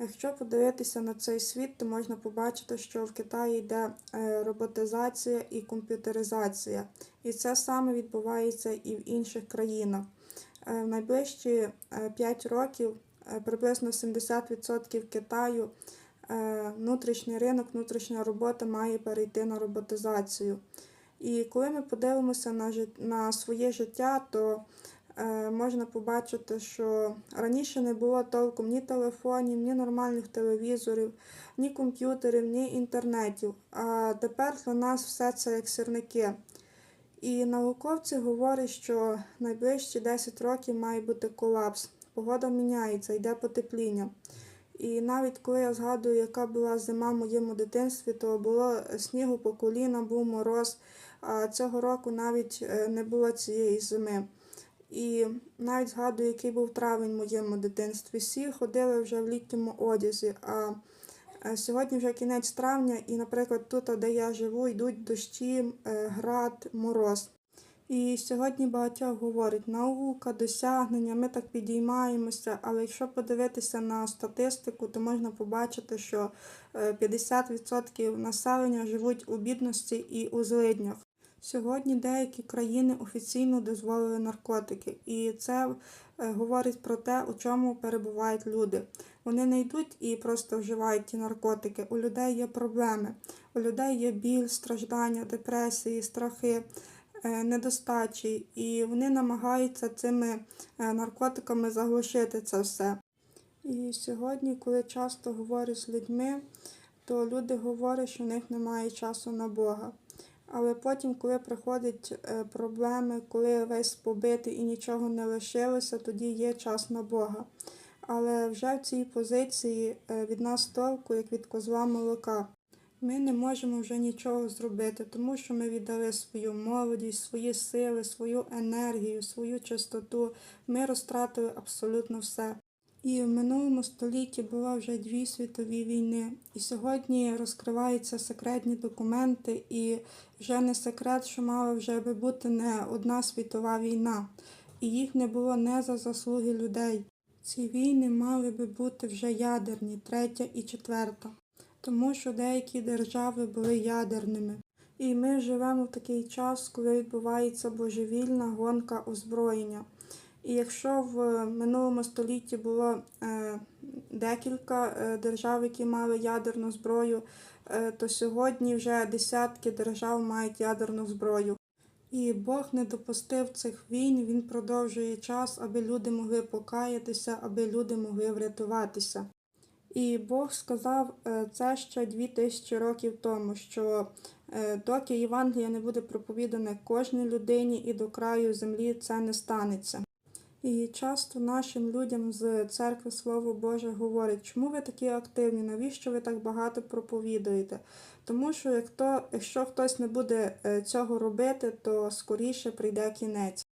Якщо подивитися на цей світ, то можна побачити, що в Китаї йде е, роботизація і комп'ютеризація. І це саме відбувається і в інших країнах. Е, В найближчі 5 років е, приблизно 70% Китаю внутрішній ринок, внутрішня робота має перейти на роботизацію. І коли ми подивимося на, своє життя, то можна побачити, що раніше не було толком ні телефонів, ні нормальних телевізорів, ні комп'ютерів, ні інтернетів. А тепер для нас все це як сірники. І науковці говорять, що найближчі 10 років має бути колапс. Погода міняється, йде потепління. І навіть коли я згадую, яка була зима в моєму дитинстві, то було снігу по коліна, був мороз. А цього року навіть е, не було цієї зими. І навіть згадую, який був травень в моєму дитинстві. Всі ходили вже в літньому одязі. А е, сьогодні вже кінець травня, і, наприклад, тут, де я живу, йдуть дощі, е, град, мороз. І сьогодні багатьох говорить наука, досягнення, ми так підіймаємося, але якщо подивитися на статистику, то можна побачити, що е, 50% населення живуть у бідності і у злиднях. Сьогодні деякі країни офіційно дозволили наркотики, і це е, говорить про те, у чому перебувають люди. Вони не йдуть і просто вживають ті наркотики. У людей є проблеми, у людей є біль, страждання, депресії, страхи е, недостачі, і вони намагаються цими е, наркотиками заглушити це все. І сьогодні, коли часто говорю з людьми, то люди говорять, що в них немає часу на Бога. Але потім, коли приходять е, проблеми, коли весь побитий і нічого не лишилося, тоді є час на Бога. Але вже в цій позиції е, від нас толку, як від козла молока. Ми не можемо вже нічого зробити, тому що ми віддали свою молодість, свої сили, свою енергію, свою чистоту. Ми розтратили абсолютно все. І в минулому столітті було вже дві світові війни. І сьогодні розкриваються секретні документи, і вже не секрет, що мала вже би бути не одна світова війна. І їх не було не за заслуги людей. Ці війни мали би бути вже ядерні, третя і четверта тому що деякі держави були ядерними. І ми живемо в такий час, коли відбувається божевільна гонка озброєння. І якщо в минулому столітті було е, декілька е, держав, які мали ядерну зброю, е, то сьогодні вже десятки держав мають ядерну зброю. І Бог не допустив цих війн, Він продовжує час, аби люди могли покаятися, аби люди могли врятуватися. І Бог сказав це ще дві тисячі років тому, що доки Євангелія не буде проповідане кожній людині і до краю землі, це не станеться. І часто нашим людям з церкви Слово Боже говорить, чому ви такі активні, навіщо ви так багато проповідуєте? Тому що якщо хтось не буде е, цього робити, то скоріше прийде кінець.